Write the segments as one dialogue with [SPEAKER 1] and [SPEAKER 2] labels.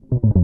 [SPEAKER 1] you.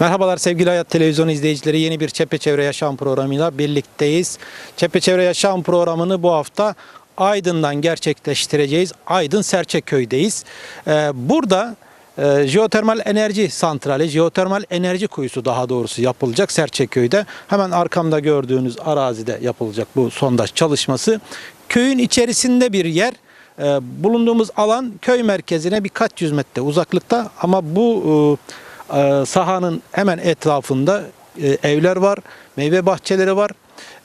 [SPEAKER 1] Merhabalar sevgili Hayat Televizyon izleyicileri. Yeni bir Çepeçevre Yaşam programıyla birlikteyiz. Çepeçevre Yaşam programını bu hafta Aydın'dan gerçekleştireceğiz. Aydın Serçeköy'deyiz. Ee, burada e, jeotermal enerji santrali, jeotermal enerji kuyusu daha doğrusu yapılacak Serçeköy'de. Hemen arkamda gördüğünüz arazide yapılacak bu sondaj çalışması. Köyün içerisinde bir yer. Ee, bulunduğumuz alan köy merkezine birkaç yüz metre uzaklıkta ama bu e, e, sahanın hemen etrafında e, evler var, meyve bahçeleri var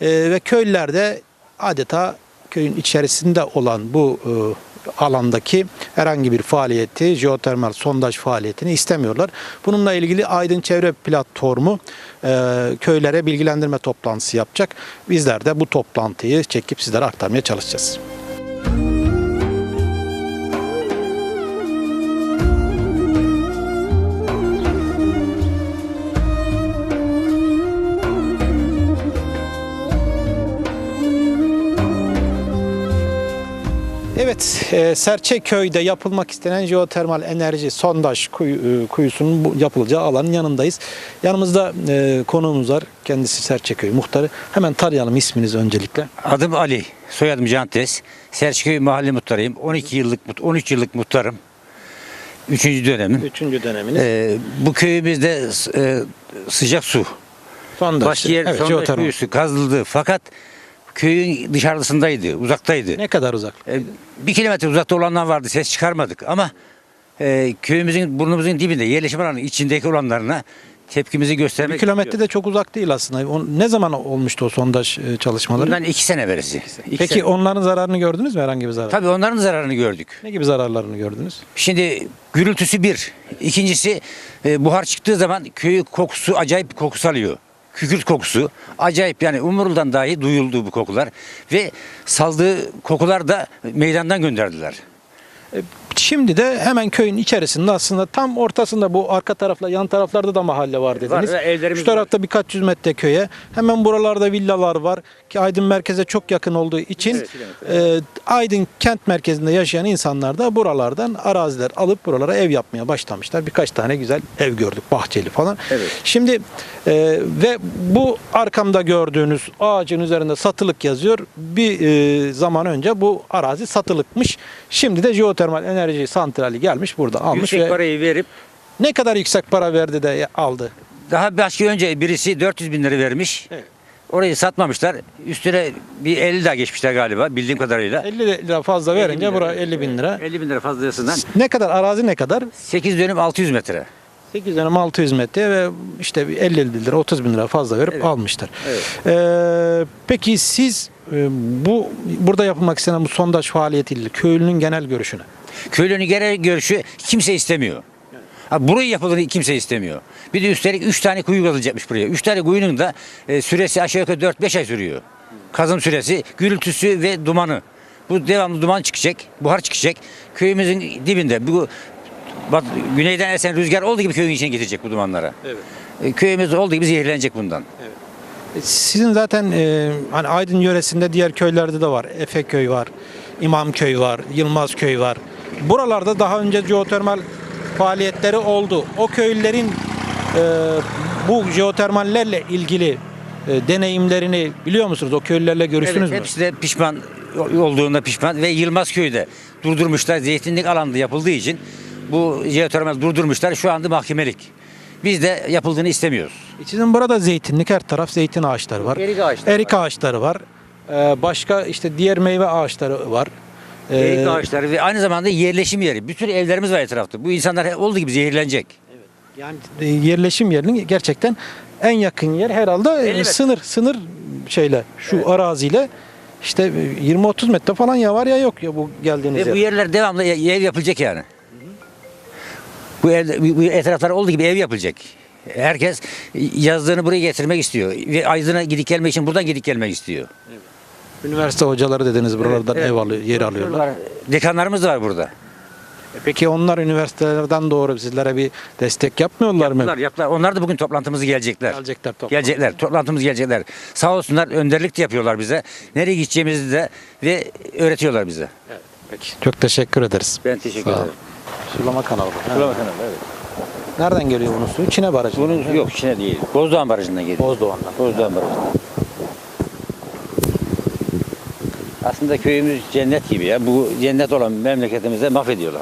[SPEAKER 1] E, ve köylerde adeta köyün içerisinde olan bu e, alandaki herhangi bir faaliyeti, jeotermal sondaj faaliyetini istemiyorlar. Bununla ilgili Aydın Çevre Platformu e, köylere bilgilendirme toplantısı yapacak. Bizler de bu toplantıyı çekip sizlere aktarmaya çalışacağız. Evet, e, Serçeköy'de yapılmak istenen jeotermal enerji sondaj kuyu- e, kuyusunun bu yapılacağı alanın yanındayız. Yanımızda e, konuğumuz var. Kendisi Serçeköy muhtarı. Hemen tanıyalım isminizi öncelikle.
[SPEAKER 2] Adım Ali, soyadım Cantes. Selçukköy mahalle muhtarıyım. 12 yıllık, mut- 13 yıllık muhtarım. Üçüncü dönemim.
[SPEAKER 1] Üçüncü döneminiz.
[SPEAKER 2] Ee, bu köyümüzde e, sıcak su,
[SPEAKER 1] sondaj.
[SPEAKER 2] baş yer
[SPEAKER 1] evet,
[SPEAKER 2] sondaj
[SPEAKER 1] jeotermal.
[SPEAKER 2] kuyusu kazıldı. Fakat köyün dışarısındaydı, uzaktaydı.
[SPEAKER 1] Ne kadar uzak?
[SPEAKER 2] Ee, bir kilometre uzakta olanlar vardı, ses çıkarmadık ama e, köyümüzün, burnumuzun dibinde, yerleşim alanının içindeki olanlarına tepkimizi
[SPEAKER 1] Bir
[SPEAKER 2] göstermek
[SPEAKER 1] kilometre de çok uzak değil aslında. O- Ne zaman olmuştu o sondaj e, çalışmaları?
[SPEAKER 2] Bundan iki sene verisi. İki
[SPEAKER 1] Peki
[SPEAKER 2] sene.
[SPEAKER 1] onların zararını gördünüz mü herhangi bir zarar?
[SPEAKER 2] Tabii onların zararını gördük.
[SPEAKER 1] Ne gibi zararlarını gördünüz?
[SPEAKER 2] Şimdi gürültüsü bir. İkincisi e, buhar çıktığı zaman köyü kokusu acayip bir kokusu alıyor. Kükürt kokusu. Acayip yani umuruldan dahi duyuldu bu kokular. Ve saldığı kokular da meydandan gönderdiler.
[SPEAKER 1] Şimdi de hemen köyün içerisinde aslında tam ortasında bu arka tarafla yan taraflarda da mahalle var dediniz.
[SPEAKER 2] evlerimiz
[SPEAKER 1] Şu tarafta birkaç yüz metre köye. Hemen buralarda villalar var ki Aydın merkeze çok yakın olduğu için e, Aydın kent merkezinde yaşayan insanlar da buralardan araziler alıp buralara ev yapmaya başlamışlar. Birkaç tane güzel ev gördük bahçeli falan.
[SPEAKER 2] Evet.
[SPEAKER 1] Şimdi e, ve bu arkamda gördüğünüz ağacın üzerinde satılık yazıyor. Bir e, zaman önce bu arazi satılıkmış. Şimdi de jeotermal enerji santrali gelmiş burada almış
[SPEAKER 2] Yüksek
[SPEAKER 1] ve
[SPEAKER 2] parayı verip
[SPEAKER 1] ne kadar yüksek para verdi de aldı.
[SPEAKER 2] daha başka önce birisi 400 bin lira vermiş.
[SPEAKER 1] Evet.
[SPEAKER 2] Orayı satmamışlar. Üstüne bir 50 daha geçmişler galiba bildiğim kadarıyla.
[SPEAKER 1] 50 lira fazla
[SPEAKER 2] 50 bin
[SPEAKER 1] verince
[SPEAKER 2] lira.
[SPEAKER 1] bura 50 bin lira.
[SPEAKER 2] 50 bin lira fazlasından.
[SPEAKER 1] Ne kadar arazi ne kadar?
[SPEAKER 2] 8 dönüm 600 metre.
[SPEAKER 1] 8 dönüm 600 metre ve işte bir 50 bin lira 30 bin lira fazla verip
[SPEAKER 2] Evet.
[SPEAKER 1] almışlar.
[SPEAKER 2] Evet.
[SPEAKER 1] Ee, peki siz e, bu burada yapılmak istenen bu sondaj faaliyetiyle köylünün genel görüşünü
[SPEAKER 2] Köylünün genel görüşü kimse istemiyor. Ha, burayı yapıldığını kimse istemiyor. Bir de üstelik 3 tane kuyu kazılacakmış buraya. 3 tane kuyunun da e, süresi aşağı yukarı 4-5 ay sürüyor. Kazım süresi, gürültüsü ve dumanı. Bu devamlı duman çıkacak, buhar çıkacak. Köyümüzün dibinde bu bak, güneyden esen rüzgar olduğu gibi köyün içine getirecek bu dumanlara.
[SPEAKER 1] Evet.
[SPEAKER 2] E, köyümüz olduğu gibi zehirlenecek bundan.
[SPEAKER 1] E, Sizin zaten e, hani Aydın yöresinde diğer köylerde de var. Efeköy var, İmamköy var, Yılmazköy var. Buralarda daha önce jeotermal faaliyetleri oldu. O köylülerin e, bu jeotermallerle ilgili e, deneyimlerini biliyor musunuz? O köylülerle görüştünüz
[SPEAKER 2] Evet,
[SPEAKER 1] mü?
[SPEAKER 2] hepsi de pişman olduğunda pişman ve Yılmaz köyde durdurmuşlar. Zeytinlik alanda yapıldığı için bu jeotermal durdurmuşlar. Şu anda mahkemelik. Biz de yapıldığını istemiyoruz.
[SPEAKER 1] Sizin burada zeytinlik her taraf zeytin ağaçları var.
[SPEAKER 2] Erik ağaçları
[SPEAKER 1] Erik ağaçları var. E, başka işte diğer meyve ağaçları var. E,
[SPEAKER 2] Erik ağaçları ve aynı zamanda yerleşim yeri. Bütün evlerimiz var etrafta. Bu insanlar olduğu gibi zehirlenecek.
[SPEAKER 1] Yani e, yerleşim yerinin gerçekten en yakın yer herhalde e,
[SPEAKER 2] 50 metre.
[SPEAKER 1] sınır sınır şeyle şu araziyle işte e, 20-30 metre falan ya var ya yok ya bu geldiğiniz
[SPEAKER 2] Ve bu
[SPEAKER 1] yer.
[SPEAKER 2] yerler devamlı ev yapılacak yani. Bu, ev, bu etraflar olduğu gibi ev yapılacak. Herkes yazdığını buraya getirmek istiyor. Ve Aydın'a gidip gelmek için buradan gidip gelmek istiyor.
[SPEAKER 1] Üniversite hocaları dediniz buralardan ev alıyor, yer alıyorlar.
[SPEAKER 2] Dekanlarımız da var burada.
[SPEAKER 1] E Peki onlar üniversitelerden doğru sizlere bir destek yapmıyorlar mı?
[SPEAKER 2] Yaptılar, yaptılar. Onlar da bugün toplantımıza gelecekler.
[SPEAKER 1] Gelecekler toplam.
[SPEAKER 2] Gelecekler. Toplantımız gelecekler. Sağ olsunlar önderlik de yapıyorlar bize. Nereye gideceğimizi de ve öğretiyorlar bize.
[SPEAKER 1] Peki. Çok teşekkür ederiz.
[SPEAKER 2] Ben teşekkür
[SPEAKER 1] Sağ ol.
[SPEAKER 2] ederim.
[SPEAKER 1] Sulama kanalı. bu.
[SPEAKER 2] Sulama kanalı evet.
[SPEAKER 1] Nereden geliyor bunun suyu? Çin'e barajı.
[SPEAKER 2] Bunun yok içine değil. Bozdoğan Barajı'ndan geliyor.
[SPEAKER 1] Bozdoğan'dan.
[SPEAKER 2] Bozdoğan Barajı'ndan. Aslında köyümüz cennet gibi ya. Bu cennet olan memleketimizde mahvediyorlar.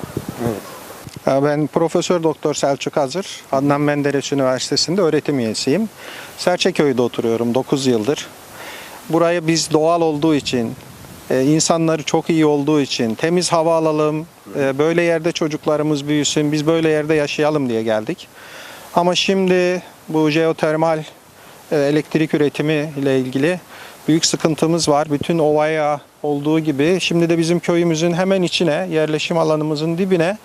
[SPEAKER 3] Ya Ben Profesör Doktor Selçuk Hazır, Adnan Menderes Üniversitesi'nde öğretim üyesiyim. Serçeköy'de oturuyorum 9 yıldır. Burayı biz doğal olduğu için, e, insanları çok iyi olduğu için, temiz hava alalım, e, böyle yerde çocuklarımız büyüsün, biz böyle yerde yaşayalım diye geldik. Ama şimdi bu jeotermal e, elektrik üretimi ile ilgili büyük sıkıntımız var. Bütün ovaya olduğu gibi şimdi de bizim köyümüzün hemen içine, yerleşim alanımızın dibine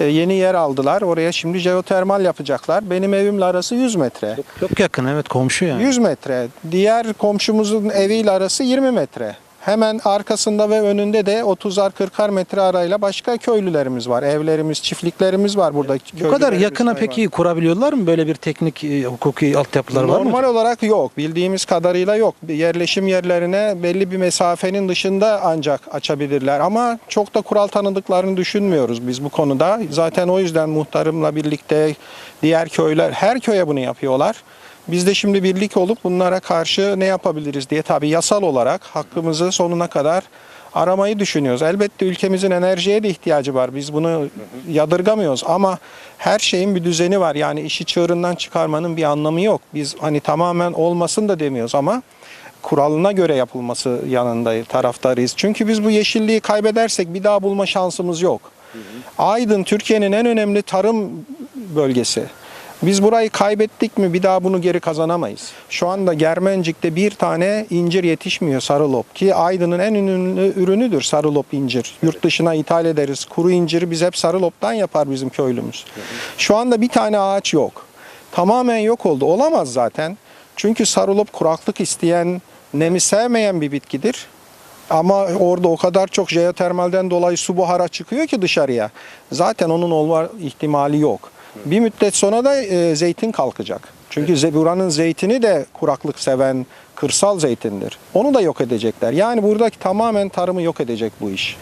[SPEAKER 3] e, yeni yer aldılar. Oraya şimdi jeotermal yapacaklar. Benim evimle arası 100 metre.
[SPEAKER 1] Çok yakın evet komşu yani.
[SPEAKER 3] 100 metre. Diğer komşumuzun eviyle arası 20 metre. Hemen arkasında ve önünde de 30'ar 40'ar metre arayla başka köylülerimiz var. Evlerimiz, çiftliklerimiz var burada.
[SPEAKER 1] Bu kadar yakına peki kurabiliyorlar mı? Böyle bir teknik e, hukuki altyapılar var mı?
[SPEAKER 3] Normal olarak yok. Bildiğimiz kadarıyla yok. Yerleşim yerlerine belli bir mesafenin dışında ancak açabilirler. Ama çok da kural tanıdıklarını düşünmüyoruz biz bu konuda. Zaten o yüzden muhtarımla birlikte diğer köyler, her köye bunu yapıyorlar. Biz de şimdi birlik olup bunlara karşı ne yapabiliriz diye tabii yasal olarak hakkımızı sonuna kadar aramayı düşünüyoruz. Elbette ülkemizin enerjiye de ihtiyacı var. Biz bunu yadırgamıyoruz ama her şeyin bir düzeni var. Yani işi çığırından çıkarmanın bir anlamı yok. Biz hani tamamen olmasın da demiyoruz ama kuralına göre yapılması yanında taraftarıyız. Çünkü biz bu yeşilliği kaybedersek bir daha bulma şansımız yok. Aydın Türkiye'nin en önemli tarım bölgesi. Biz burayı kaybettik mi bir daha bunu geri kazanamayız. Şu anda Germencik'te bir tane incir yetişmiyor sarılop ki Aydın'ın en ünlü ürünüdür sarılop incir. Yurt dışına ithal ederiz. Kuru inciri biz hep sarıloptan yapar bizim köylümüz. Şu anda bir tane ağaç yok. Tamamen yok oldu. Olamaz zaten. Çünkü sarılop kuraklık isteyen, nemi sevmeyen bir bitkidir. Ama orada o kadar çok jeotermalden dolayı su buhara çıkıyor ki dışarıya. Zaten onun olma ihtimali yok. Bir müddet sonra da e, zeytin kalkacak. Çünkü ze- buranın zeytini de kuraklık seven kırsal zeytindir. Onu da yok edecekler. Yani buradaki tamamen tarımı yok edecek bu iş.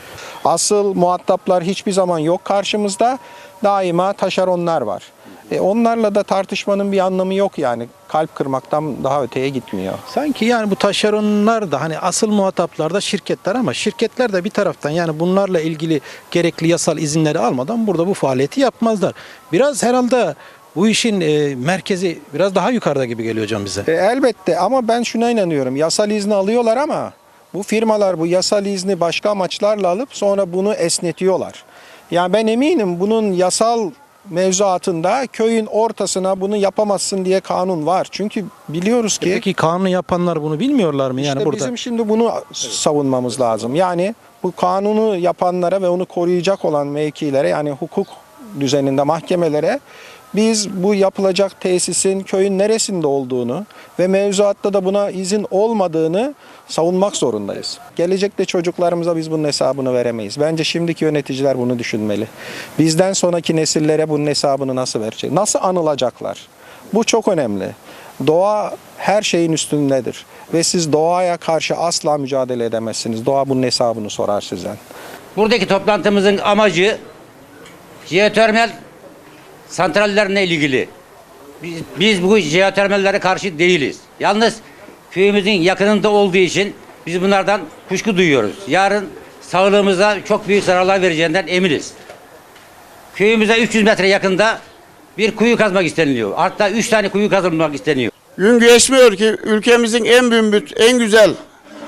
[SPEAKER 3] Asıl muhataplar hiçbir zaman yok karşımızda. Daima taşeronlar var. E, onlarla da tartışmanın bir anlamı yok yani. Kalp kırmaktan daha öteye gitmiyor.
[SPEAKER 1] Sanki yani bu taşeronlar da hani asıl muhataplar da şirketler ama şirketler de bir taraftan yani bunlarla ilgili gerekli yasal izinleri almadan burada bu faaliyeti yapmazlar. Biraz herhalde bu işin e, merkezi biraz daha yukarıda gibi geliyor hocam bize.
[SPEAKER 3] E, elbette ama ben şuna inanıyorum. Yasal izni alıyorlar ama bu firmalar bu yasal izni başka amaçlarla alıp sonra bunu esnetiyorlar. Yani ben eminim bunun yasal mevzuatında köyün ortasına bunu yapamazsın diye kanun var. Çünkü biliyoruz ki
[SPEAKER 1] Peki kanunu yapanlar bunu bilmiyorlar mı? Yani
[SPEAKER 3] işte
[SPEAKER 1] burada
[SPEAKER 3] bizim şimdi bunu savunmamız lazım. Yani bu kanunu yapanlara ve onu koruyacak olan mevkilere yani hukuk düzeninde mahkemelere biz bu yapılacak tesisin köyün neresinde olduğunu ve mevzuatta da buna izin olmadığını savunmak zorundayız. Gelecekte çocuklarımıza biz bunun hesabını veremeyiz. Bence şimdiki yöneticiler bunu düşünmeli. Bizden sonraki nesillere bunun hesabını nasıl verecek? Nasıl anılacaklar? Bu çok önemli. Doğa her şeyin üstündedir. Ve siz doğaya karşı asla mücadele edemezsiniz. Doğa bunun hesabını sorar sizden.
[SPEAKER 2] Buradaki toplantımızın amacı jeotermal santrallerine ilgili. Biz, biz bu jeotermallere karşı değiliz. Yalnız köyümüzün yakınında olduğu için biz bunlardan kuşku duyuyoruz. Yarın sağlığımıza çok büyük zararlar vereceğinden eminiz. Köyümüze 300 metre yakında bir kuyu kazmak isteniliyor. Hatta 3 tane kuyu kazılmak isteniyor.
[SPEAKER 4] Gün geçmiyor ki ülkemizin en bümbüt, en güzel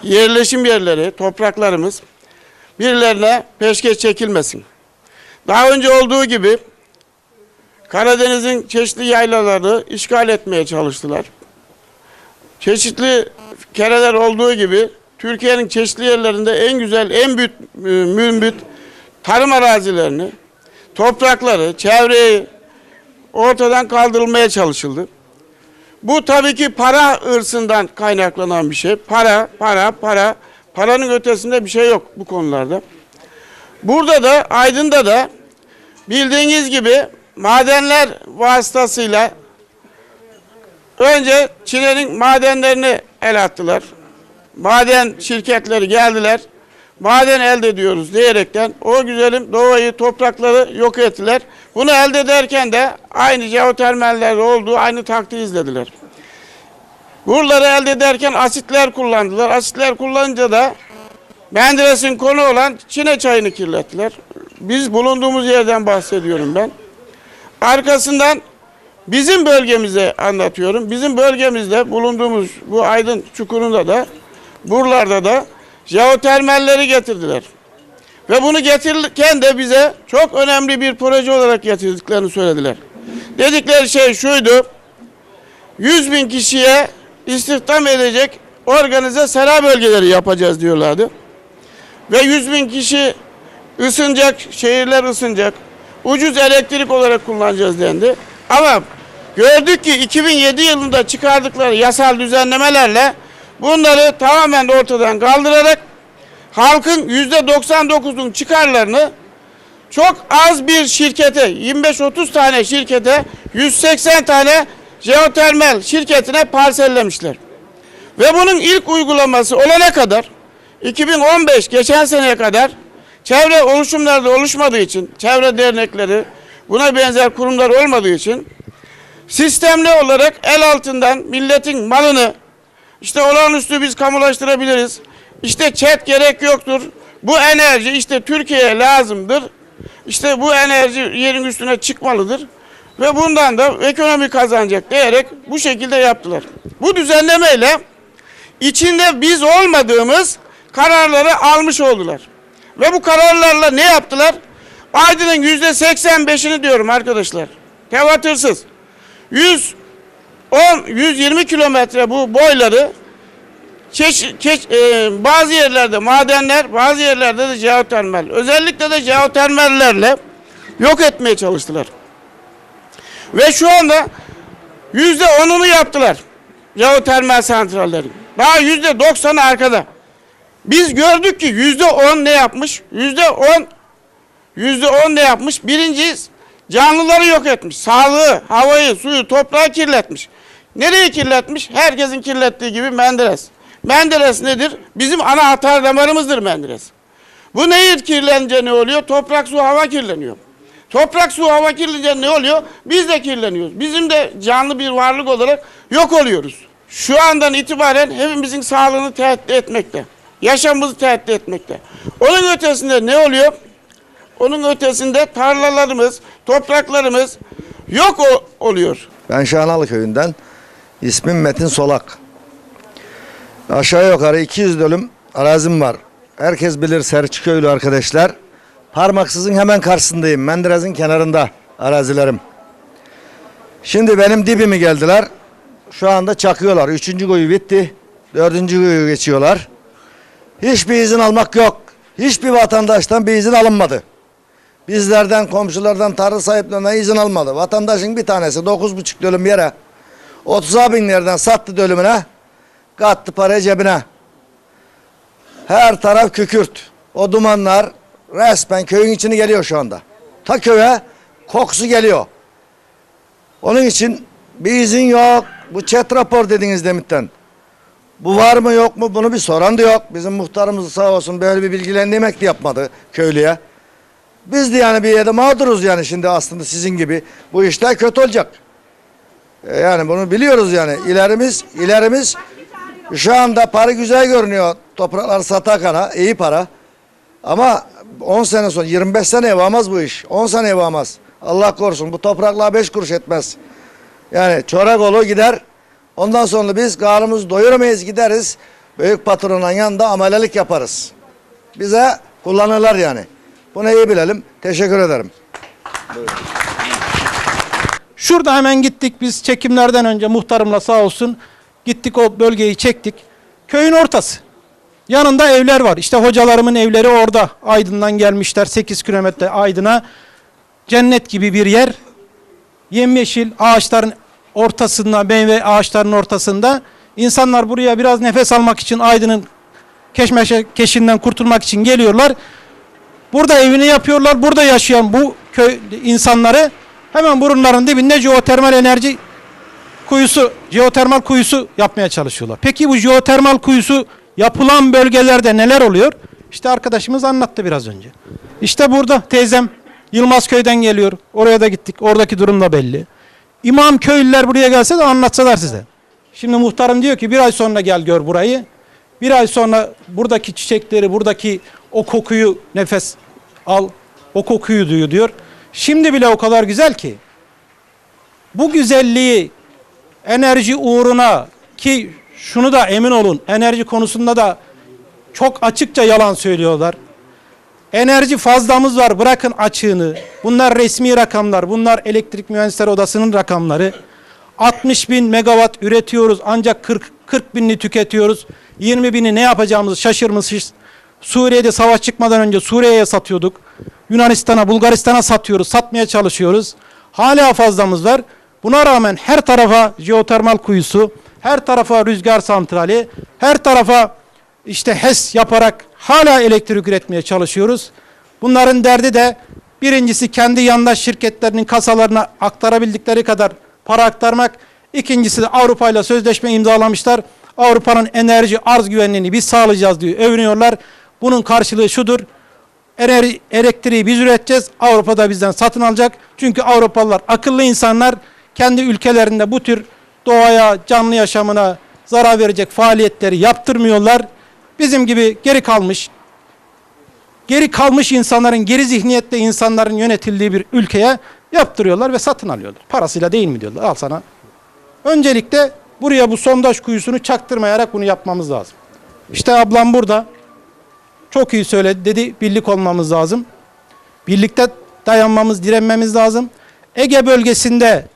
[SPEAKER 4] yerleşim yerleri, topraklarımız birilerine peşkeş çekilmesin. Daha önce olduğu gibi Karadeniz'in çeşitli yaylalarını işgal etmeye çalıştılar. Çeşitli kereler olduğu gibi Türkiye'nin çeşitli yerlerinde en güzel, en büyük, e, mümbit tarım arazilerini, toprakları, çevreyi ortadan kaldırılmaya çalışıldı. Bu tabii ki para hırsından kaynaklanan bir şey. Para, para, para. Paranın ötesinde bir şey yok bu konularda. Burada da Aydın'da da bildiğiniz gibi madenler vasıtasıyla önce Çin'in madenlerini el attılar. Maden şirketleri geldiler. Maden elde ediyoruz diyerekten o güzelim doğayı, toprakları yok ettiler. Bunu elde ederken de aynı jeotermallerde olduğu aynı taktiği izlediler. Buraları elde ederken asitler kullandılar. Asitler kullanınca da Menderes'in konu olan Çin'e çayını kirlettiler. Biz bulunduğumuz yerden bahsediyorum ben. Arkasından bizim bölgemize anlatıyorum. Bizim bölgemizde bulunduğumuz bu Aydın Çukuru'nda da buralarda da jeotermalleri getirdiler. Ve bunu getirirken de bize çok önemli bir proje olarak getirdiklerini söylediler. Dedikleri şey şuydu. 100 bin kişiye istihdam edecek organize sera bölgeleri yapacağız diyorlardı. Ve 100 bin kişi ısınacak, şehirler ısınacak. Ucuz elektrik olarak kullanacağız dendi. Ama gördük ki 2007 yılında çıkardıkları yasal düzenlemelerle bunları tamamen ortadan kaldırarak halkın %99'un çıkarlarını çok az bir şirkete 25-30 tane şirkete 180 tane jeotermal şirketine parsellemişler. Ve bunun ilk uygulaması olana kadar 2015 geçen seneye kadar çevre oluşumlarda oluşmadığı için çevre dernekleri buna benzer kurumlar olmadığı için sistemli olarak el altından milletin malını işte olağanüstü biz kamulaştırabiliriz. İşte çet gerek yoktur. Bu enerji işte Türkiye'ye lazımdır. İşte bu enerji yerin üstüne çıkmalıdır. Ve bundan da ekonomi kazanacak diyerek bu şekilde yaptılar. Bu düzenlemeyle içinde biz olmadığımız kararları almış oldular. Ve bu kararlarla ne yaptılar? Aydın'ın yüzde 85'ini diyorum arkadaşlar. Tevatırsız. 110, 120 kilometre bu boyları çeş, çeş- e, bazı yerlerde madenler, bazı yerlerde de jeotermal. Özellikle de jeotermallerle yok etmeye çalıştılar. Ve şu anda yüzde onunu yaptılar. Jeotermal santrallerin. Daha yüzde doksanı arkada. Biz gördük ki yüzde on ne yapmış? Yüzde on yüzde on ne yapmış? Birinci canlıları yok etmiş. Sağlığı, havayı, suyu, toprağı kirletmiş. Nereye kirletmiş? Herkesin kirlettiği gibi Menderes. Menderes nedir? Bizim ana atar damarımızdır Menderes. Bu nehir kirlenince ne oluyor? Toprak, su, hava kirleniyor. Toprak, su, hava kirlenince ne oluyor? Biz de kirleniyoruz. Bizim de canlı bir varlık olarak yok oluyoruz. Şu andan itibaren hepimizin sağlığını tehdit etmekte. Yaşamımızı tehdit etmekte. Onun ötesinde ne oluyor? Onun ötesinde tarlalarımız, topraklarımız yok oluyor.
[SPEAKER 5] Ben Şahanalı köyünden. İsmim Metin Solak. Aşağı yukarı 200 dönüm arazim var. Herkes bilir Serçiköylü arkadaşlar. Parmaksızın hemen karşısındayım. Menderes'in kenarında arazilerim. Şimdi benim dibimi geldiler. Şu anda çakıyorlar. Üçüncü kuyu bitti. Dördüncü kuyu geçiyorlar. Hiçbir izin almak yok. Hiçbir vatandaştan bir izin alınmadı. Bizlerden, komşulardan, tarla sahiplerinden izin almadı. Vatandaşın bir tanesi 9,5 dönüm yere 30 bin liradan sattı dönümüne. Kattı parayı cebine. Her taraf kükürt. O dumanlar resmen köyün içine geliyor şu anda. Ta köye kokusu geliyor. Onun için bir izin yok. Bu chat rapor dediniz demitten. Bu var mı yok mu bunu bir soran da yok. Bizim muhtarımız sağ olsun böyle bir bilgilendirmek de yapmadı köylüye. Biz de yani bir yerde mağduruz yani şimdi aslında sizin gibi. Bu işler kötü olacak. E, Yani bunu biliyoruz yani. İlerimiz, ilerimiz şu anda para güzel görünüyor. Topraklar satakana, iyi para. Ama 10 sene sonra, 25 sene varmaz bu iş. 10 sene varmaz. Allah korusun bu topraklar 5 kuruş etmez. Yani çorak olur gider. Ondan sonra biz karnımızı doyuramayız gideriz. Büyük patronun yanında amelelik yaparız. Bize kullanırlar yani. Bunu iyi bilelim. Teşekkür ederim.
[SPEAKER 1] Şurada hemen gittik biz çekimlerden önce muhtarımla sağ olsun gittik o bölgeyi çektik.
[SPEAKER 6] köyün ortası. Yanında evler var. İşte hocalarımın evleri orada. Aydın'dan gelmişler 8 kilometre Aydın'a. Cennet gibi bir yer. Yemyeşil ağaçların ortasında, meyve ağaçlarının ortasında. İnsanlar buraya biraz nefes almak için Aydın'ın keşmeşe keşinden kurtulmak için geliyorlar. Burada evini yapıyorlar. Burada yaşayan bu köy insanları hemen burunların dibinde jeotermal enerji kuyusu, jeotermal kuyusu yapmaya çalışıyorlar. Peki bu jeotermal kuyusu yapılan bölgelerde neler oluyor? İşte arkadaşımız anlattı biraz önce. İşte burada teyzem Yılmaz köyden geliyor. Oraya da gittik. Oradaki durum da belli. İmam köylüler buraya gelse de anlatsalar size. Şimdi muhtarım diyor ki bir ay sonra gel gör burayı. Bir ay sonra buradaki çiçekleri, buradaki o kokuyu nefes al. O kokuyu duyu diyor. Şimdi bile o kadar güzel ki bu güzelliği enerji uğruna ki şunu da emin olun enerji konusunda da çok açıkça yalan söylüyorlar. Enerji fazlamız var bırakın açığını. Bunlar resmi rakamlar. Bunlar elektrik mühendisleri odasının rakamları. 60 bin megawatt üretiyoruz ancak 40, 40 binini tüketiyoruz. 20 bini ne yapacağımızı şaşırmışız. Suriye'de savaş çıkmadan önce Suriye'ye satıyorduk. Yunanistan'a, Bulgaristan'a satıyoruz, satmaya çalışıyoruz. Hala fazlamız var. Buna rağmen her tarafa jeotermal kuyusu, her tarafa rüzgar santrali, her tarafa işte HES yaparak hala elektrik üretmeye çalışıyoruz. Bunların derdi de birincisi kendi yandaş şirketlerinin kasalarına aktarabildikleri kadar para aktarmak. İkincisi de Avrupa ile sözleşme imzalamışlar. Avrupa'nın enerji arz güvenliğini biz sağlayacağız diye övünüyorlar. Bunun karşılığı şudur. Ener- elektriği biz üreteceğiz. Avrupa da bizden satın alacak. Çünkü Avrupalılar akıllı insanlar kendi ülkelerinde bu tür doğaya, canlı yaşamına zarar verecek faaliyetleri yaptırmıyorlar. Bizim gibi geri kalmış, geri kalmış insanların, geri zihniyette insanların yönetildiği bir ülkeye yaptırıyorlar ve satın alıyorlar. Parasıyla değil mi diyorlar. Al sana. Öncelikle buraya bu sondaj kuyusunu çaktırmayarak bunu yapmamız lazım. İşte ablam burada. Çok iyi söyledi dedi. Birlik olmamız lazım. Birlikte dayanmamız, direnmemiz lazım. Ege bölgesinde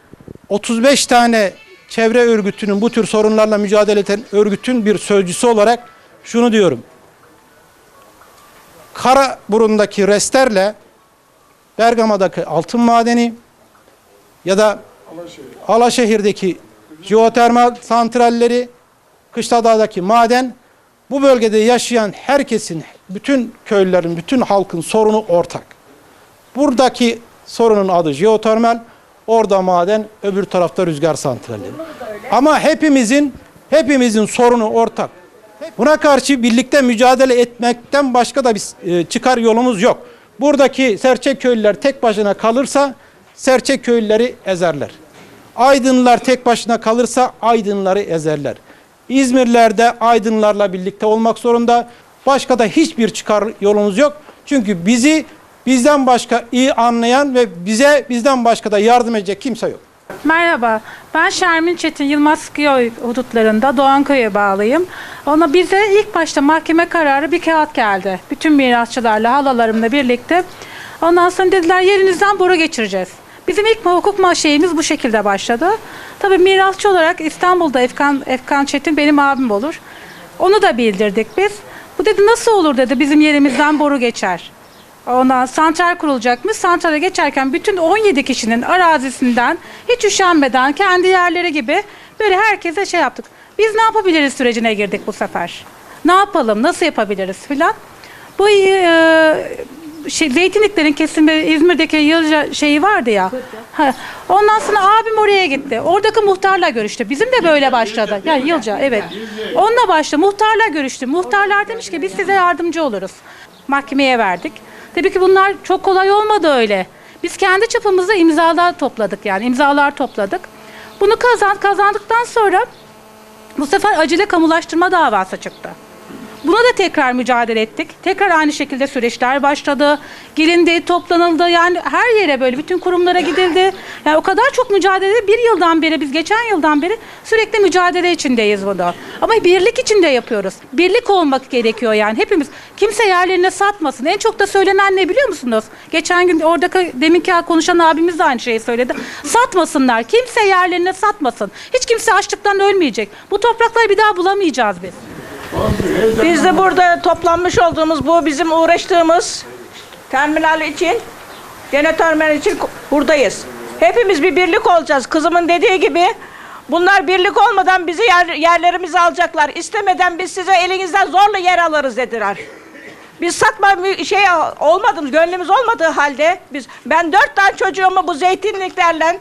[SPEAKER 6] 35 tane çevre örgütünün bu tür sorunlarla mücadele eden örgütün bir sözcüsü olarak şunu diyorum. Karaburun'daki restlerle Bergama'daki altın madeni ya da Alaşehir'deki jeotermal santralleri, Kışladağ'daki maden bu bölgede yaşayan herkesin, bütün köylülerin, bütün halkın sorunu ortak. Buradaki sorunun adı jeotermal, orada maden, öbür tarafta rüzgar santralleri. Ama hepimizin hepimizin sorunu ortak. Buna karşı birlikte mücadele etmekten başka da bir e, çıkar yolumuz yok. Buradaki serçe köylüler tek başına kalırsa serçe köylüleri ezerler. Aydınlar tek başına kalırsa Aydınları ezerler. İzmirler de Aydınlarla birlikte olmak zorunda. Başka da hiçbir çıkar yolumuz yok. Çünkü bizi bizden başka iyi anlayan ve bize bizden başka da yardım edecek kimse yok.
[SPEAKER 7] Merhaba, ben Şermin Çetin Yılmaz Köy hudutlarında Doğanköy'e bağlıyım. Ona bize ilk başta mahkeme kararı bir kağıt geldi. Bütün mirasçılarla, halalarımla birlikte. Ondan sonra dediler yerinizden boru geçireceğiz. Bizim ilk hukuk şeyimiz bu şekilde başladı. Tabii mirasçı olarak İstanbul'da Efkan, Efkan Çetin benim abim olur. Onu da bildirdik biz. Bu dedi nasıl olur dedi bizim yerimizden boru geçer. Ondan santral kurulacakmış. Santrale geçerken bütün 17 kişinin arazisinden hiç üşenmeden kendi yerleri gibi böyle herkese şey yaptık. Biz ne yapabiliriz sürecine girdik bu sefer. Ne yapalım, nasıl yapabiliriz filan. Bu e, şey, zeytinliklerin kesimi İzmir'deki Yılca şeyi vardı ya. Ha, ondan sonra abim oraya gitti. Oradaki muhtarla görüştü. Bizim de böyle başladı. Yani Yılca evet. Onunla başladı. Muhtarla görüştü. Muhtarlar demiş ki biz size yardımcı oluruz. Mahkemeye verdik. Tabii ki bunlar çok kolay olmadı öyle. Biz kendi çapımızda imzalar topladık yani imzalar topladık. Bunu kazan, kazandıktan sonra bu sefer acele kamulaştırma davası çıktı. Buna da tekrar mücadele ettik. Tekrar aynı şekilde süreçler başladı. Gelindi, toplanıldı. Yani her yere böyle bütün kurumlara gidildi. Yani o kadar çok mücadele bir yıldan beri biz geçen yıldan beri sürekli mücadele içindeyiz burada. Ama birlik içinde yapıyoruz. Birlik olmak gerekiyor yani hepimiz. Kimse yerlerine satmasın. En çok da söylenen ne biliyor musunuz? Geçen gün oradaki deminki konuşan abimiz de aynı şeyi söyledi. Satmasınlar. Kimse yerlerine satmasın. Hiç kimse açlıktan ölmeyecek. Bu toprakları bir daha bulamayacağız biz.
[SPEAKER 8] Biz de burada toplanmış olduğumuz bu bizim uğraştığımız terminal için, gene terminal için buradayız. Hepimiz bir birlik olacağız. Kızımın dediği gibi bunlar birlik olmadan bizi yer, yerlerimizi alacaklar. İstemeden biz size elinizden zorla yer alırız dediler. Biz satma şey olmadı, gönlümüz olmadığı halde biz ben dört tane çocuğumu bu zeytinliklerle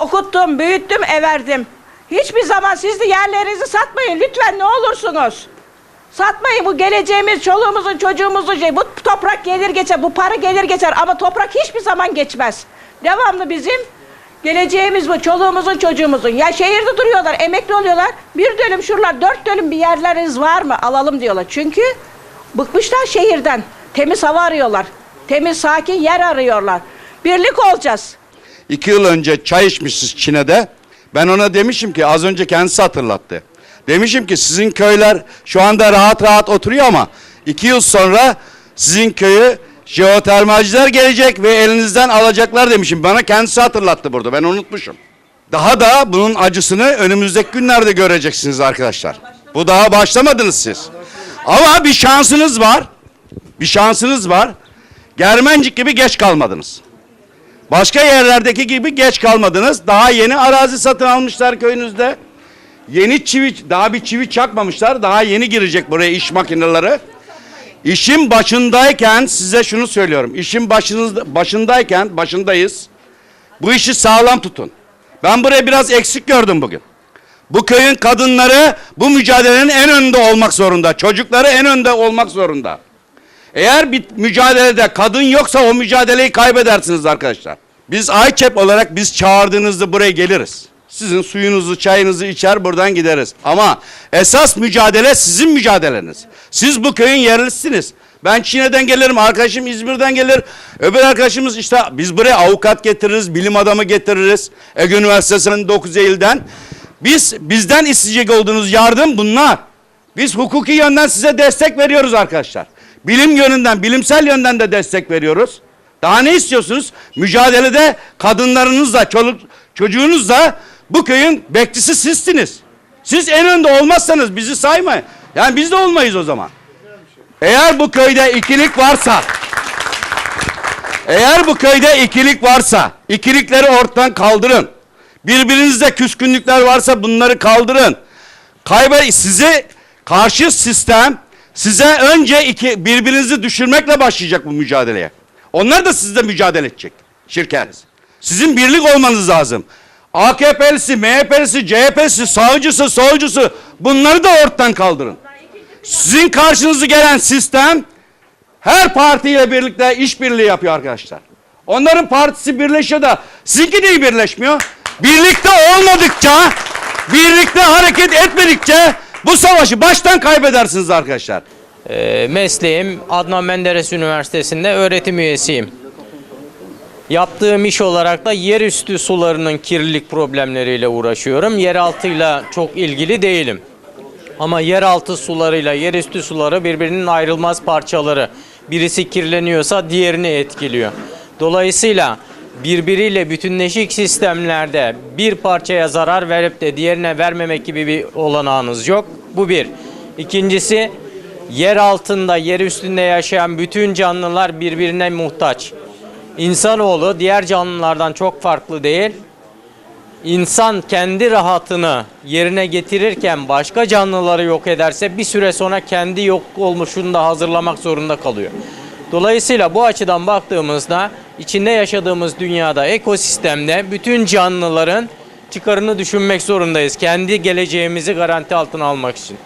[SPEAKER 8] okuttum, büyüttüm, everdim. Hiçbir zaman siz de yerlerinizi satmayın lütfen ne olursunuz. Satmayın bu geleceğimiz, çoluğumuzun, çocuğumuzun şey. Bu toprak gelir geçer, bu para gelir geçer ama toprak hiçbir zaman geçmez. Devamlı bizim geleceğimiz bu, çoluğumuzun, çocuğumuzun. Ya şehirde duruyorlar, emekli oluyorlar. Bir dönüm şuralar, dört dönüm bir yerleriniz var mı? Alalım diyorlar. Çünkü bıkmışlar şehirden. Temiz hava arıyorlar. Temiz, sakin yer arıyorlar. Birlik olacağız.
[SPEAKER 9] İki yıl önce çay içmişiz Çin'de. Ben ona demişim ki az önce kendisi hatırlattı. Demişim ki sizin köyler şu anda rahat rahat oturuyor ama iki yıl sonra sizin köyü jeotermalciler gelecek ve elinizden alacaklar demişim. Bana kendisi hatırlattı burada ben unutmuşum. Daha da bunun acısını önümüzdeki günlerde göreceksiniz arkadaşlar. Bu daha başlamadınız siz. Ama bir şansınız var. Bir şansınız var. Germencik gibi geç kalmadınız. Başka yerlerdeki gibi geç kalmadınız. Daha yeni arazi satın almışlar köyünüzde. Yeni çivi, daha bir çivi çakmamışlar. Daha yeni girecek buraya iş makineleri. İşin başındayken size şunu söylüyorum. İşin başınız, başındayken, başındayız. Bu işi sağlam tutun. Ben buraya biraz eksik gördüm bugün. Bu köyün kadınları bu mücadelenin en önünde olmak zorunda. Çocukları en önde olmak zorunda. Eğer bir mücadelede kadın yoksa o mücadeleyi kaybedersiniz arkadaşlar. Biz Ayçep olarak biz çağırdığınızda buraya geliriz. Sizin suyunuzu, çayınızı içer buradan gideriz. Ama esas mücadele sizin mücadeleniz. Siz bu köyün yerlisiniz. Ben Çin'den gelirim, arkadaşım İzmir'den gelir. Öbür arkadaşımız işte biz buraya avukat getiririz, bilim adamı getiririz. Ege Üniversitesi'nin 9 Eylül'den. Biz bizden isteyecek olduğunuz yardım bunlar. Biz hukuki yönden size destek veriyoruz arkadaşlar. Bilim yönünden, bilimsel yönden de destek veriyoruz. Daha ne istiyorsunuz? Mücadelede kadınlarınızla, çoluk, çocuğunuzla bu köyün bekçisi sizsiniz. Siz en önde olmazsanız bizi saymayın. Yani biz de olmayız o zaman. Eğer bu köyde ikilik varsa, eğer bu köyde ikilik varsa, ikilikleri ortadan kaldırın. Birbirinizde küskünlükler varsa bunları kaldırın. Kaybe sizi karşı sistem size önce iki birbirinizi düşürmekle başlayacak bu mücadeleye. Onlar da sizle mücadele edecek. Şirket. Sizin birlik olmanız lazım. AKP'lisi, MHP'lisi, CHP'lisi, sağcısı, solcusu bunları da ortadan kaldırın. Sizin karşınıza gelen sistem her partiyle birlikte işbirliği yapıyor arkadaşlar. Onların partisi birleşiyor da sizinki niye birleşmiyor? Birlikte olmadıkça, birlikte hareket etmedikçe bu savaşı baştan kaybedersiniz arkadaşlar.
[SPEAKER 10] Ee, mesleğim Adnan Menderes Üniversitesi'nde öğretim üyesiyim. Yaptığım iş olarak da yerüstü sularının kirlilik problemleriyle uğraşıyorum. Yeraltıyla çok ilgili değilim. Ama yeraltı sularıyla yerüstü suları birbirinin ayrılmaz parçaları. Birisi kirleniyorsa diğerini etkiliyor. Dolayısıyla birbiriyle bütünleşik sistemlerde bir parçaya zarar verip de diğerine vermemek gibi bir olanağınız yok. Bu bir. İkincisi yer altında, yer üstünde yaşayan bütün canlılar birbirine muhtaç. İnsanoğlu diğer canlılardan çok farklı değil. İnsan kendi rahatını yerine getirirken başka canlıları yok ederse bir süre sonra kendi yok olmuşunu da hazırlamak zorunda kalıyor. Dolayısıyla bu açıdan baktığımızda içinde yaşadığımız dünyada ekosistemde bütün canlıların çıkarını düşünmek zorundayız. Kendi geleceğimizi garanti altına almak için.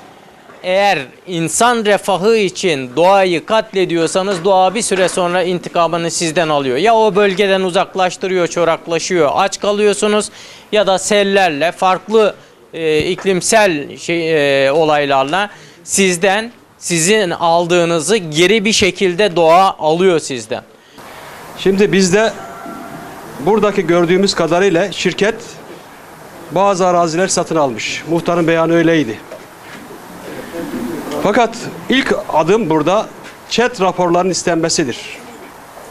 [SPEAKER 10] Eğer insan refahı için doğayı katlediyorsanız doğa bir süre sonra intikamını sizden alıyor. Ya o bölgeden uzaklaştırıyor, çoraklaşıyor, aç kalıyorsunuz ya da sellerle farklı e, iklimsel şey, e, olaylarla sizden sizin aldığınızı geri bir şekilde doğa alıyor sizden.
[SPEAKER 11] Şimdi bizde buradaki gördüğümüz kadarıyla şirket bazı araziler satın almış. Muhtarın beyanı öyleydi. Fakat ilk adım burada chat raporlarının istenmesidir.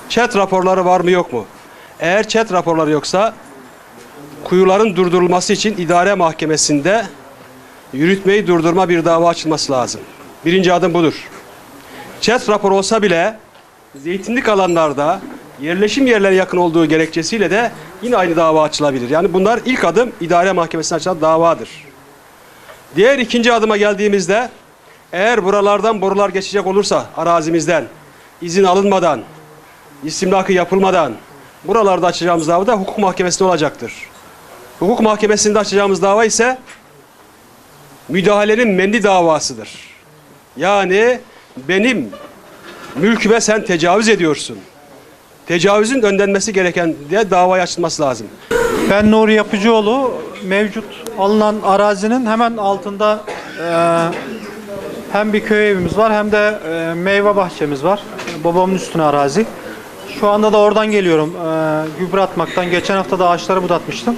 [SPEAKER 11] Chat raporları var mı yok mu? Eğer chat raporları yoksa kuyuların durdurulması için idare mahkemesinde yürütmeyi durdurma bir dava açılması lazım. Birinci adım budur. ÇED raporu olsa bile zeytinlik alanlarda yerleşim yerlerine yakın olduğu gerekçesiyle de yine aynı dava açılabilir. Yani bunlar ilk adım idare mahkemesine açılan davadır. Diğer ikinci adıma geldiğimizde eğer buralardan borular geçecek olursa arazimizden izin alınmadan, istimlakı yapılmadan buralarda açacağımız dava da hukuk mahkemesinde olacaktır. Hukuk mahkemesinde açacağımız dava ise müdahalenin menli davasıdır. Yani benim mülküme sen tecavüz ediyorsun. Tecavüzün önlenmesi gereken diye davaya açılması lazım.
[SPEAKER 12] Ben Nuri Yapıcıoğlu. Mevcut alınan arazinin hemen altında e, hem bir köy evimiz var hem de e, meyve bahçemiz var. Babamın üstüne arazi. Şu anda da oradan geliyorum e, gübre atmaktan. Geçen hafta da ağaçları budatmıştım.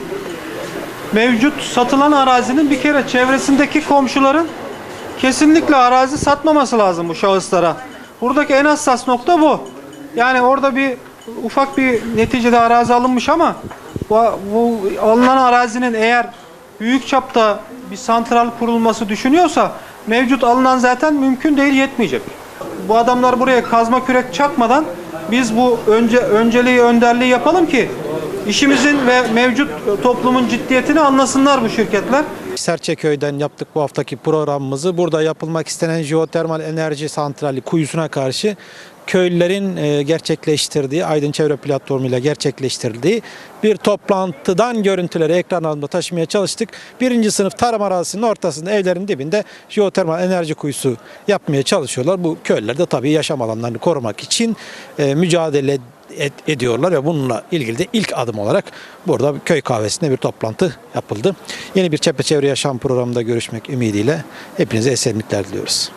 [SPEAKER 12] Mevcut satılan arazinin bir kere çevresindeki komşuların kesinlikle arazi satmaması lazım bu şahıslara. Buradaki en hassas nokta bu. Yani orada bir ufak bir neticede arazi alınmış ama bu, bu alınan arazinin eğer büyük çapta bir santral kurulması düşünüyorsa mevcut alınan zaten mümkün değil yetmeyecek. Bu adamlar buraya kazma kürek çakmadan biz bu önce önceliği önderliği yapalım ki işimizin ve mevcut toplumun ciddiyetini anlasınlar bu şirketler.
[SPEAKER 1] Serçeköy'den yaptık bu haftaki programımızı. Burada yapılmak istenen jeotermal enerji santrali kuyusuna karşı köylülerin e, gerçekleştirdiği, Aydın Çevre Platformu ile gerçekleştirdiği bir toplantıdan görüntüleri ekranlarında taşımaya çalıştık. Birinci sınıf tarım arazisinin ortasında evlerin dibinde jeotermal enerji kuyusu yapmaya çalışıyorlar. Bu köylüler de tabii yaşam alanlarını korumak için e, mücadele et- ediyorlar ve bununla ilgili de ilk adım olarak burada köy kahvesinde bir toplantı yapıldı. Yeni bir Çevre Yaşam programında görüşmek ümidiyle hepinize esenlikler diliyoruz.